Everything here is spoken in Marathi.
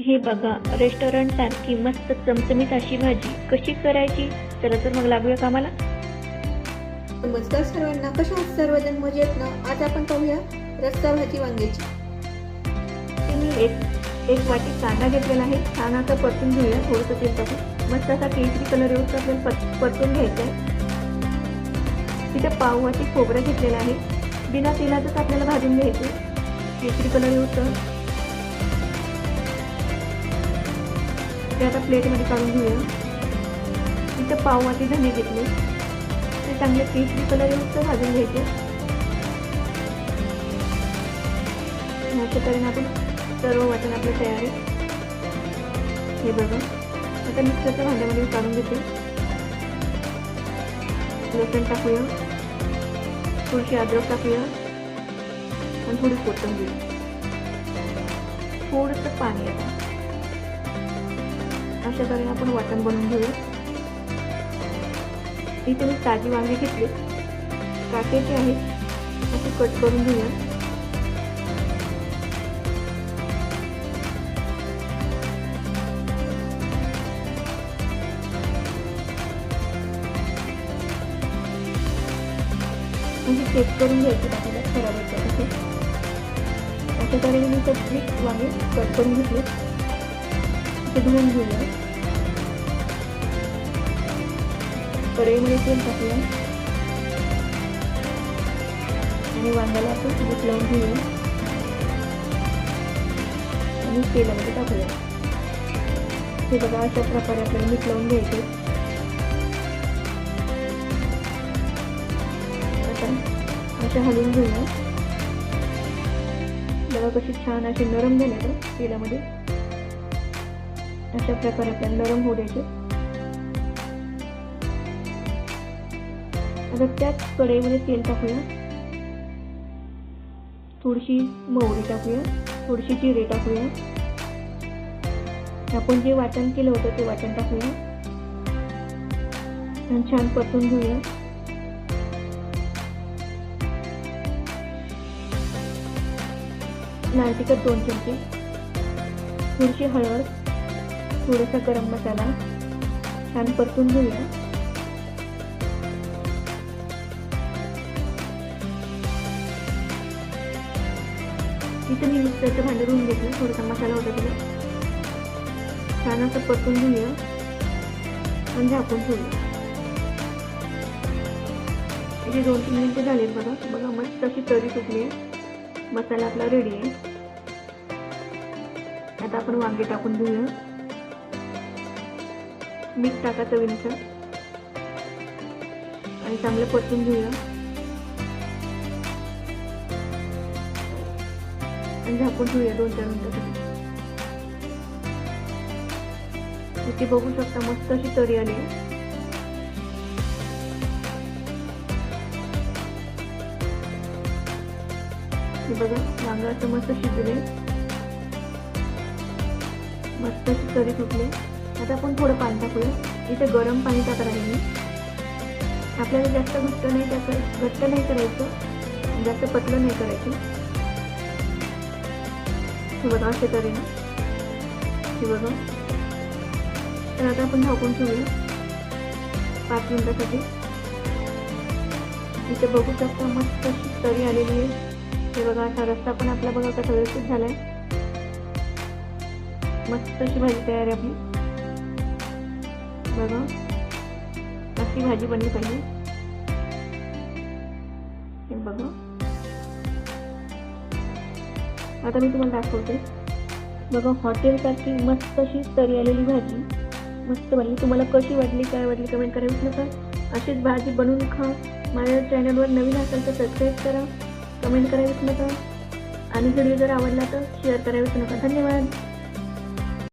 हे बघा रेस्टॉरंट सारखी मस्त चमचमीत अशी भाजी कशी करायची? चला तर मग लागूया कामाला. नमस्कार सर्वांना कशा आहात सर्वजण? मजेत ना? आज आपण पाहूया रस्सा भाजी वांग्याची. मी एक एक वाटी कांदा घेतलेला आहे. आता परतून घेऊया थोडंसं तेल टाकून. मस्त असा केसरी कलर येऊन आपल्याला परत परतून घ्यायचा आहे. तिथे पाव वाटी खोबरं घेतलेलं आहे. बिना तेलातच आपल्याला भाजून घ्यायचे केसरी कलर येऊन ते आता प्लेटमध्ये काढून घेऊया. इथं पावभाजी धने घेतले. ते चांगले केसरी कलर येऊन तर भाजून घ्यायचे. अशा तऱ्हेने आपण सर्व वाटण आपलं तयार आहे. हे बघा. आता मिक्सरच्या भांड्यामध्ये मी काढून घेते. लसण टाकूया. थोडीशी अद्रक टाकूया. आणि थोडी कोथंबीर. थोडंसं पाणी आता. अशा तऱ्हेने आपण वाटण बनवून घेऊया. इथे मी ताजी वांगी घेतली. काट्याची आहेत. असे कट करून घेऊया. म्हणजे चेक करून घ्यायची आपल्याला खराब होतं तसे अशा तऱ्हेने मी सगळी वांगे कट करून घेतली. ते धुवून घेऊया कढईमध्ये तेल टाकूया आणि वांग्याला आपण मीठ लावून घेऊया. आणि तेलामध्ये टाकूया. हे बघा अशा प्रकारे आपल्याला मीठ लावून घ्यायचे. आता अशा हलवून घेऊया. बघा कशी छान अशी नरम झाले ना तेलामध्ये अशा प्रकारे आपण नरम होऊ द्यायचे. आता त्याच कढईमध्ये तेल टाकूया. थोडीशी मोहरी टाकूया. थोडीशी जिरे टाकूया. आपण जे वाटण केलं होतं ते वाटण टाकूया. आणि छान परतून घेऊया. लाल तिखट दोन चमचे. थोडीशी हळद. थोडासा गरम मसाला छान परतून घेऊया. इथं मी मिक्सरचं भांडं धुवून घेतलं थोडासा मसाला होता तिला. छान असं परतून घेऊया. आणि झाकून ठेवूया. इथे दोन तीन मिनिटं झाले बघा. बघा मस्त अशी तरी सुटली आहे. मसाला आपला रेडी आहे. आता आपण वांगे टाकून घेऊया. मीठ टाका चवीनुसार आणि चांगलं परतून घेऊया. आणि झाकून ठेवूया दोन चार मिनिटासाठी. इथे बघू शकता मस्त अशी तरी आली. आहे बघा वांगा असं मस्त शिजले मस्त अशी तरी सुटले आता आपण थोडं पाणी टाकूया. इथे गरम पाणी टाकणार आहे मी. आपल्याला जास्त घट्ट नाही टाकायचं घट्ट नाही करायचं. जास्त पतलं नाही करायचं. हे बघा असे तऱ्हेने. हे बघा. तर आता आपण झाकून ठेवूया. पाच मिनिटासाठी. इथे बघू शकता मस्त अशी तरी आलेली आहे. हे बघा असा रस्ता पण आपला बघा कसा व्यवस्थित आहे मस्त अशी भाजी तयार आहे आपली. बघा. अशी भाजी बनली पाहिजे. हे बघा. आता मी तुम्हाला दाखवते. बघा हॉटेलसारखी मस्त अशी तरी आलेली भाजी. मस्त बनली. तुम्हाला कशी वाटली काय वाटली कमेंट करावीच नका. अशीच भाजी बनवून खा. माझ्या चॅनलवर नवीन असेल तर सबस्क्राईब करा. कमेंट करावीच नका. आणि व्हिडिओ जर आवडला तर शेअर करावीच नका. धन्यवाद.